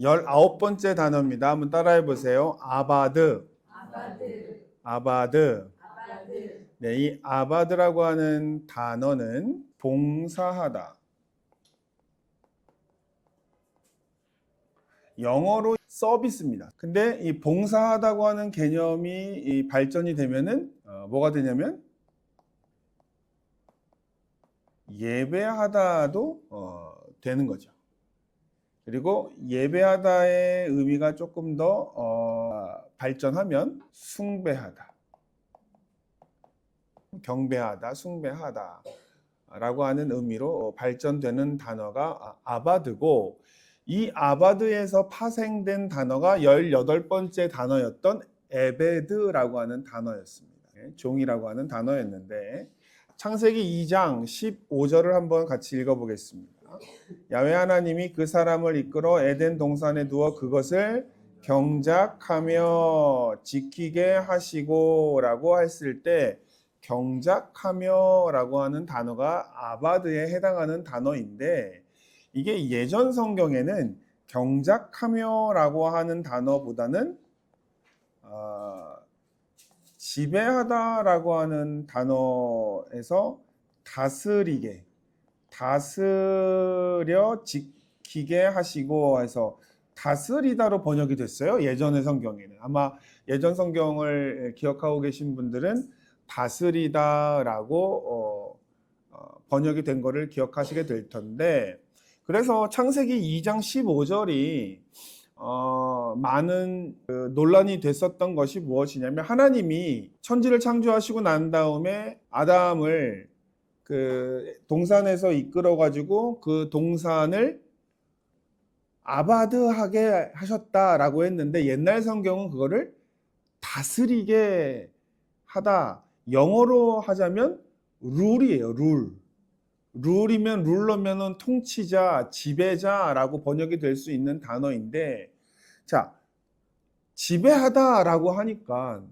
19번째 단어입니다. 한번 따라해 보세요. 아바드. 아바드, 아바드. 아바드, 네, 이 아바드라고 하는 단어는 봉사하다. 영어로 서비스입니다. 근데 이 봉사하다고 하는 개념이 이 발전이 되면은 어, 뭐가 되냐면 예배하다도 어, 되는 거죠. 그리고 예배하다의 의미가 조금 더 어, 발전하면 숭배하다. 경배하다, 숭배하다 라고 하는 의미로 발전되는 단어가 아- 아바드고 이 아바드에서 파생된 단어가 18번째 단어였던 에베드라고 하는 단어였습니다. 예, 종이라고 하는 단어였는데 창세기 2장 15절을 한번 같이 읽어보겠습니다. 야외 하나님이 그 사람을 이끌어 에덴 동산에 두어 그것을 경작하며 지키게 하시고라고 했을 때 경작하며라고 하는 단어가 아바드에 해당하는 단어인데 이게 예전 성경에는 경작하며라고 하는 단어보다는 어, 지배하다라고 하는 단어에서 다스리게 다스려 지키게 하시고 해서 다스리다로 번역이 됐어요. 예전의 성경에는 아마 예전 성경을 기억하고 계신 분들은 다스리다라고 어, 어, 번역이 된 거를 기억하시게 될 텐데 그래서 창세기 2장 15절이 어, 많은 그 논란이 됐었던 것이 무엇이냐면 하나님이 천지를 창조하시고 난 다음에 아담을 그 동산에서 이끌어 가지고 그 동산을 아바드하게 하셨다라고 했는데 옛날 성경은 그거를 다스리게 하다 영어로 하자면 룰이에요, 룰. 룰이면 룰러면은 통치자, 지배자라고 번역이 될 수 있는 단어인데, 자, 지배하다라고 하니까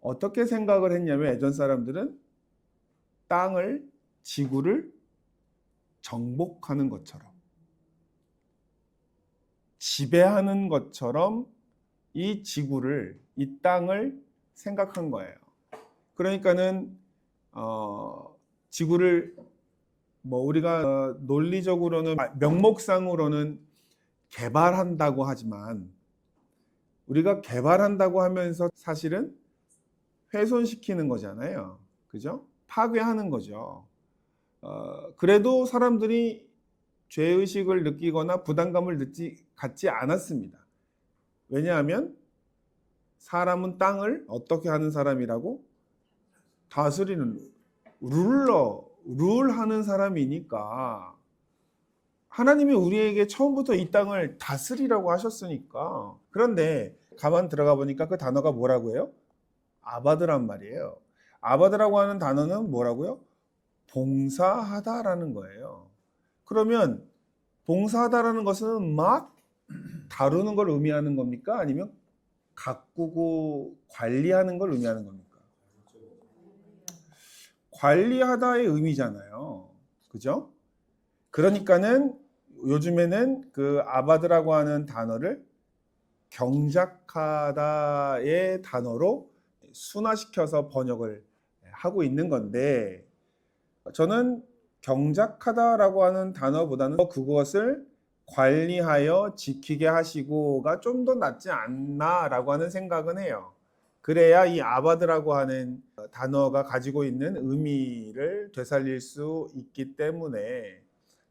어떻게 생각을 했냐면 예전 사람들은 땅을, 지구를 정복하는 것처럼, 지배하는 것처럼 이 지구를, 이 땅을 생각한 거예요. 그러니까는 어, 지구를 뭐 우리가 어, 논리적으로는 아, 명목상으로는 개발한다고 하지만 우리가 개발한다고 하면서 사실은 훼손시키는 거잖아요. 그죠? 파괴하는 거죠. 어, 그래도 사람들이 죄의식을 느끼거나 부담감을 느끼, 갖지 않았습니다. 왜냐하면 사람은 땅을 어떻게 하는 사람이라고? 다스리는 룰러, 룰하는 사람이니까 하나님이 우리에게 처음부터 이 땅을 다스리라고 하셨으니까 그런데 가만 들어가 보니까 그 단어가 뭐라고 해요? 아바드란 말이에요. 아바드라고 하는 단어는 뭐라고요? 봉사하다라는 거예요. 그러면 봉사하다라는 것은 막 다루는 걸 의미하는 겁니까? 아니면 가꾸고 관리하는 걸 의미하는 겁니까? 관리하다의 의미잖아요. 그죠? 그러니까는 요즘에는 그 아바드라고 하는 단어를 경작하다의 단어로 순화시켜서 번역을 하고 있는 건데 저는 경작하다라고 하는 단어보다는 그것을 관리하여 지키게 하시고가 좀 더 낫지 않나라고 하는 생각은 해요. 그래야 이 아바드라고 하는 단어가 가지고 있는 의미를 되살릴 수 있기 때문에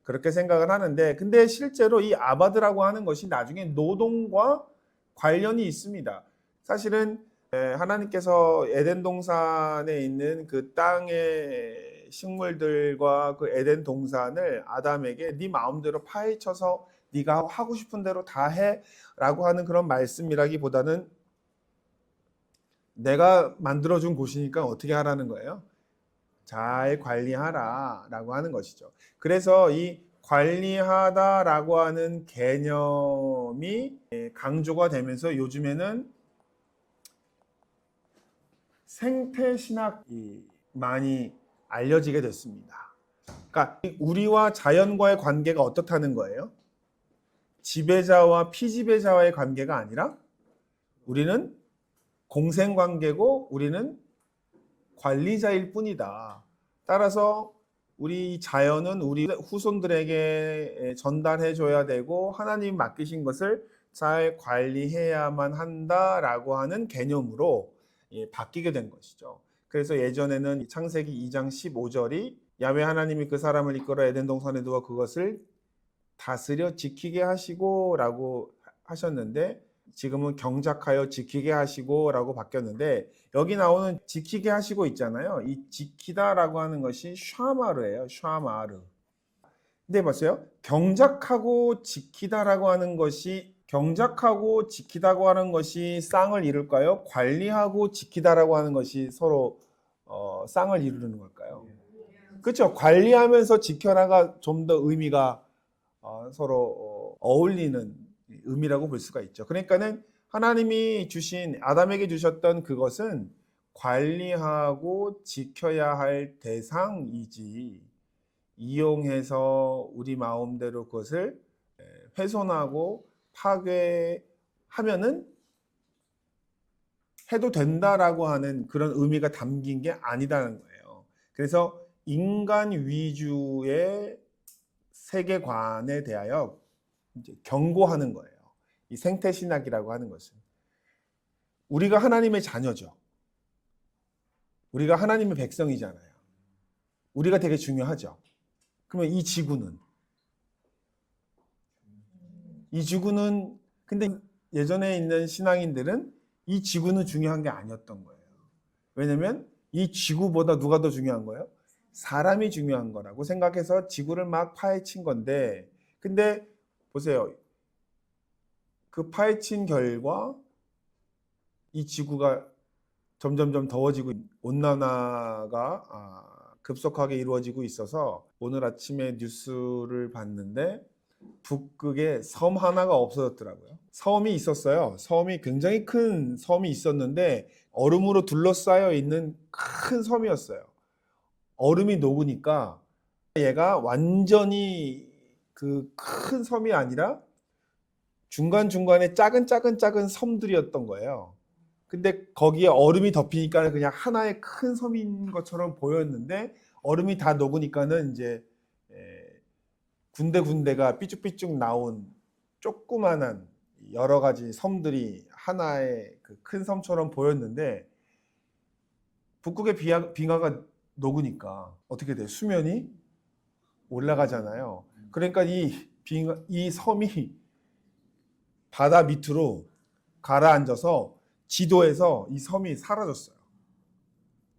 그렇게 생각을 하는데 근데 실제로 이 아바드라고 하는 것이 나중에 노동과 관련이 있습니다. 사실은 에, 하나님께서 에덴 동산에 있는 그 땅의 식물들과 그 에덴 동산을 아담에게 네 마음대로 파헤쳐서 네가 하고 싶은 대로 다 해라고 하는 그런 말씀이라기보다는 내가 만들어준 곳이니까 어떻게 하라는 거예요? 잘 관리하라 라고 하는 것이죠. 그래서 이 관리하다 라고 하는 개념이 강조가 되면서 요즘에는 생태 신학이 많이 알려지게 됐습니다. 그러니까 우리와 자연과의 관계가 어떻다는 거예요? 지배자와 피지배자와의 관계가 아니라 우리는 공생 관계고 우리는 관리자일 뿐이다. 따라서 우리 자연은 우리 후손들에게 전달해 줘야 되고 하나님 맡기신 것을 잘 관리해야만 한다라고 하는 개념으로 예, 바뀌게 된 것이죠. 그래서 예전에는 창세기 2장 15절이 야외 하나님이 그 사람을 이끌어 에덴 동산에 두어 그것을 다스려 지키게 하시고라고 하셨는데 지금은 경작하여 지키게 하시고라고 바뀌었는데 여기 나오는 지키게 하시고 있잖아요. 이 지키다라고 하는 것이 샤마르예요. 샤마르. 근데 보세요. 경작하고 지키다라고 하는 것이 경작하고 지키다고 하는 것이 쌍을 이룰까요? 관리하고 지키다라고 하는 것이 서로 어, 쌍을 이루는 걸까요? 그렇죠. 관리하면서 지켜라가 좀 더 의미가 어, 서로 어, 어울리는 의미라고 볼 수가 있죠. 그러니까는 하나님이 주신 아담에게 주셨던 그것은 관리하고 지켜야 할 대상이지 이용해서 우리 마음대로 그것을 에, 훼손하고 파괴하면은 해도 된다라고 하는 그런 의미가 담긴 게 아니다는 거예요. 그래서 인간 위주의 세계관에 대하여 경고하는 거예요. 이 생태 신학이라고 하는 것은 우리가 하나님의 자녀죠. 우리가 하나님의 백성이잖아요. 우리가 되게 중요하죠. 그러면 이 지구는 이 지구는 근데 예전에 있는 신앙인들은 이 지구는 중요한 게 아니었던 거예요. 왜냐면 이 지구보다 누가 더 중요한 거예요? 사람이 중요한 거라고 생각해서 지구를 막 파헤친 건데 근데 보세요. 그 파헤친 결과 이 지구가 점점점 더워지고 온난화가 아, 급속하게 이루어지고 있어서 오늘 아침에 뉴스를 봤는데 북극에 섬 하나가 없어졌더라고요. 섬이 있었어요. 섬이 굉장히 큰 섬이 있었는데 얼음으로 둘러싸여 있는 큰 섬이었어요. 얼음이 녹으니까 얘가 완전히 그 큰 섬이 아니라 중간중간에 작은 작은 작은 섬들이었던 거예요. 근데 거기에 얼음이 덮이니까 그냥 하나의 큰 섬인 것처럼 보였는데 얼음이 다 녹으니까는 이제 에, 군데군데가 삐쭉삐쭉 나온 조그만한 여러 가지 섬들이 하나의 그 큰 섬처럼 보였는데 북극의 비하, 빙하가 녹으니까 어떻게 돼? 수면이 올라가잖아요. 그러니까 이 빙하, 이 섬이 바다 밑으로 가라앉아서 지도에서 이 섬이 사라졌어요.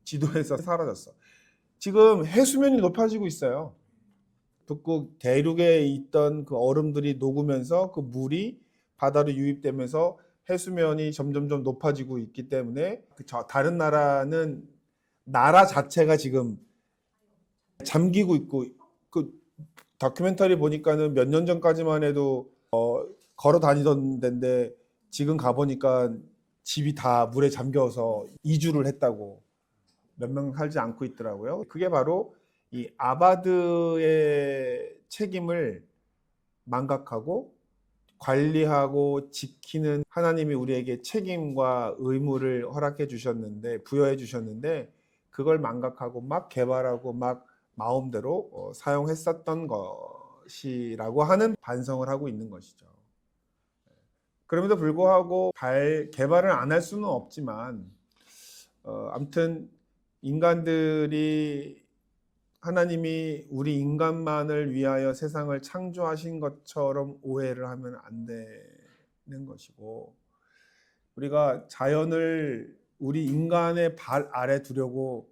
지도에서 사라졌어. 지금 해수면이 높아지고 있어요. 북극 대륙에 있던 그 얼음들이 녹으면서 그 물이 바다로 유입되면서 해수면이 점점점 높아지고 있기 때문에 그 저- 다른 나라는 나라 자체가 지금 잠기고 있고 그 다큐멘터리 보니까는 몇 년 전까지만 해도 어, 걸어 다니던 데인데 지금 가 보니까 집이 다 물에 잠겨서 이주를 했다고 몇 명 살지 않고 있더라고요. 그게 바로 이 아바드의 책임을 망각하고 관리하고 지키는 하나님이 우리에게 책임과 의무를 허락해 주셨는데 부여해 주셨는데 그걸 망각하고 막 개발하고 막 마음대로 어, 사용했었던 것이라고 하는 반성을 하고 있는 것이죠. 그럼에도 불구하고 발, 개발을 안 할 수는 없지만 어, 아무튼 인간들이 하나님이 우리 인간만을 위하여 세상을 창조하신 것처럼 오해를 하면 안 되는 것이고 우리가 자연을 우리 인간의 발 아래 두려고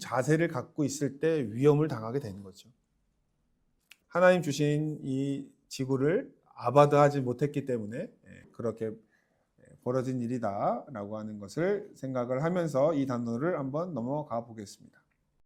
자세를 갖고 있을 때 위험을 당하게 되는 거죠. 하나님 주신 이 지구를 아바드하지 못했기 때문에 예, 그렇게 벌어진 일이다라고 하는 것을 생각을 하면서 이 단어를 한번 넘어가 보겠습니다.